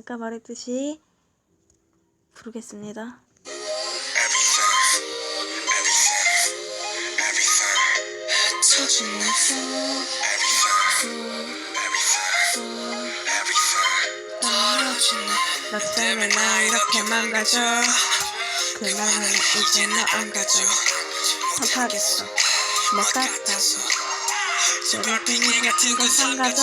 아까 말했듯이 부르겠습니다. 너 때문에 나 이렇게 망가져. 그만하면 이제 너안 가져. 못하겠어. 못 같아서. 소갈팽이 같은 건 삼가져.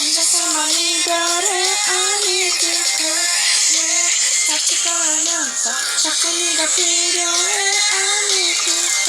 혼자서만 이별해 I need you girl 왜 다칠 거 알면서 자꾸 네가 필요해 you girl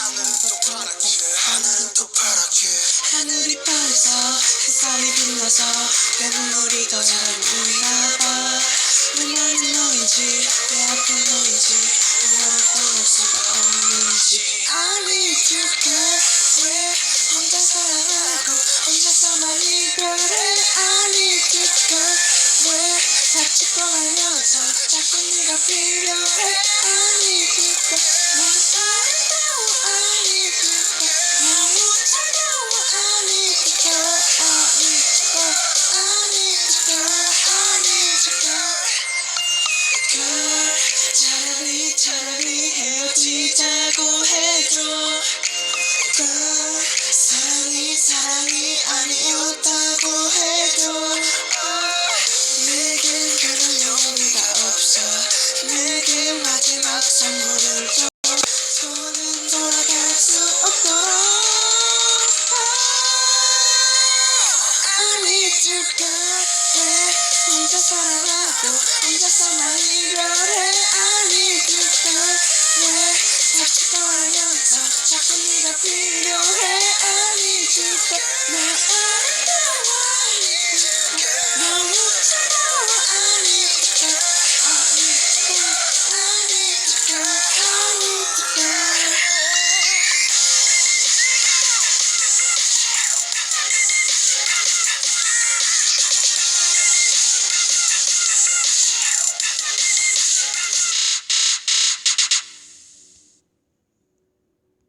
하늘은 또 파랗게. 하늘은 또 파랗게. 하늘 죽을래 혼자 살아라도 혼자서만 이별해. 아니